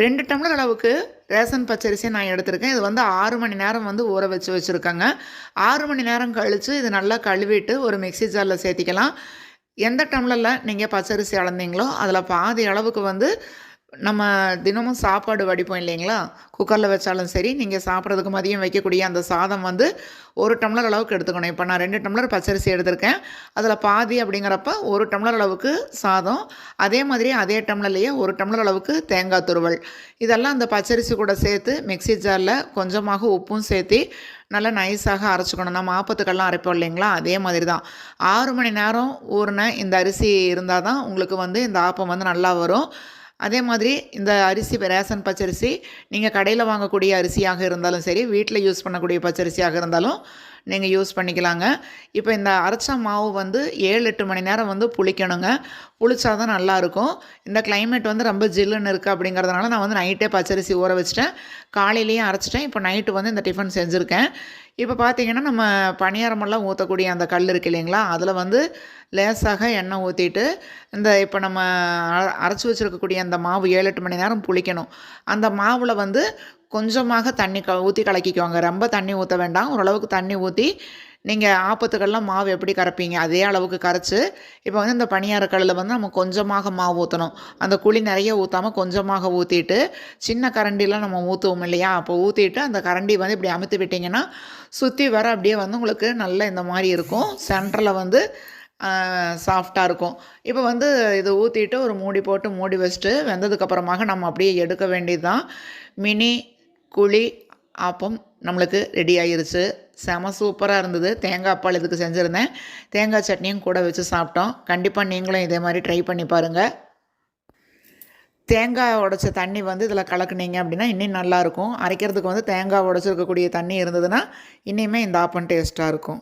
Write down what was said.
ரெண்டு டம்ளர் அளவுக்கு ரேஷன் பச்சரிசியை நான் எடுத்திருக்கேன். இது வந்து ஆறு மணி நேரம் வந்து ஊற வச்சு வச்சுருக்கேங்க. ஆறு மணி நேரம் கழித்து இது நல்லா கழுவிட்டு ஒரு மிக்ஸி ஜாரில் சேர்த்திக்கலாம். எந்த டம்ளரில் நீங்கள் பச்சரிசி அளந்தீங்களோ அதில் பாதி அளவுக்கு வந்து நம்ம தினமும் சாப்பாடு வடிப்போம் இல்லைங்களா? குக்கரில் வச்சாலும் சரி நீங்கள் சாப்பிட்றதுக்கு மதியம் வைக்கக்கூடிய அந்த சாதம் வந்து ஒரு டம்ளர் அளவுக்கு எடுத்துக்கணும். இப்போ நான் ரெண்டு டம்ளர் பச்சரிசி எடுத்திருக்கேன். அதில் பாதி அப்படிங்கிறப்ப ஒரு டம்ளர் அளவுக்கு சாதம் அதே மாதிரி அதே டம்ளர்லேயே ஒரு டம்ளர் அளவுக்கு தேங்காய் துருவல். இதெல்லாம் அந்த பச்சரிசி கூட சேர்த்து மிக்ஸி ஜாரில் கொஞ்சமாக உப்பும் சேர்த்து நல்லா நைஸாக அரைச்சிக்கணும். நம்ம ஆப்பத்துக்கெல்லாம் அரைப்போம் இல்லைங்களா? அதே மாதிரி தான் ஆறு மணி நேரம் ஊறின இந்த அரிசி இருந்தால் தான் உங்களுக்கு வந்து இந்த ஆப்பம் வந்து நல்லா வரும். அதே மாதிரி இந்த அரிசி ரேஷன் பச்சரிசி நீங்கள் கடையில் வாங்கக்கூடிய அரிசியாக இருந்தாலும் சரி வீட்டில் யூஸ் பண்ணக்கூடிய பச்சரிசியாக இருந்தாலும் நீங்கள் யூஸ் பண்ணிக்கலாங்க. இப்போ இந்த அரைச்ச மாவு வந்து ஏழு எட்டு மணி நேரம் வந்து புளிக்கணுங்க. புளிச்சா தான் நல்லாயிருக்கும் இந்த கிளைமேட் வந்து ரொம்ப ஜில்லுன்னு இருக்குது அப்படிங்கிறதுனால நான் வந்து நைட்டே பச்சரிசி ஊற வச்சிட்டேன். காலையிலேயே அரைச்சிட்டேன். இப்போ நைட்டு வந்து இந்த டிஃபன் செஞ்சுருக்கேன். இப்போ பார்த்தீங்கன்னா நம்ம பணியாரமெல்லாம் ஊற்றக்கூடிய அந்த கல் இருக்கு இல்லைங்களா? அதில் வந்து லேசாக எண்ணெய் ஊற்றிட்டு இந்த இப்போ நம்ம அரைச்சி வச்சுருக்கக்கூடிய அந்த மாவு ஏழு எட்டு மணி நேரம் புளிக்கணும். அந்த மாவில் வந்து கொஞ்சமாக தண்ணி க ஊற்றி கலக்கிக்குவாங்க. ரொம்ப தண்ணி ஊற்ற வேண்டாம். ஓரளவுக்கு தண்ணி ஊற்றி நீங்கள் ஆப்பத்துக்கெல்லாம் மாவு எப்படி கரைப்பீங்க? அதே அளவுக்கு கரைச்சி இப்போ வந்து இந்த பணியாரக்கல்லில் வந்து நம்ம கொஞ்சமாக மாவு ஊற்றணும் அந்த குழி நிறைய ஊற்றாமல் கொஞ்சமாக ஊற்றிட்டு சின்ன கரண்டிலாம் நம்ம ஊற்றுவோம் இல்லையா? அப்போ ஊற்றிட்டு அந்த கரண்டி வந்து இப்படி அமுத்து விட்டிங்கன்னா சுற்றி வர அப்படியே வந்து உங்களுக்கு நல்ல இந்த மாதிரி இருக்கும். சென்டரில் வந்து சாஃப்டாக இருக்கும். இப்போ வந்து இதை ஊற்றிட்டு ஒரு மூடி போட்டு மூடி வச்சுட்டு வெந்ததுக்கப்புறமாக நம்ம அப்படியே எடுக்க வேண்டியது தான் மினி குழி ஆப்பம் நம்மளுக்கு ரெடி ஆயிருச்சு. செம சூப்பராக இருந்தது. தேங்காய் அப்பால் இதுக்கு செஞ்சுருந்தேன். தேங்காய் சட்னியும் கூட வச்சு சாப்பிட்டோம். கண்டிப்பாக நீங்களும் இதே மாதிரி ட்ரை பண்ணி பாருங்கள் தேங்காய் உடச்ச தண்ணி வந்து இதில் கலக்குனீங்க அப்படின்னா இன்னும் நல்லாயிருக்கும் அரைக்கிறதுக்கு வந்து தேங்காய் உடச்சிருக்கக்கூடிய தண்ணி இருந்ததுன்னா இன்னுமே இந்த ஆப்பன் டேஸ்ட்டாக இருக்கும்.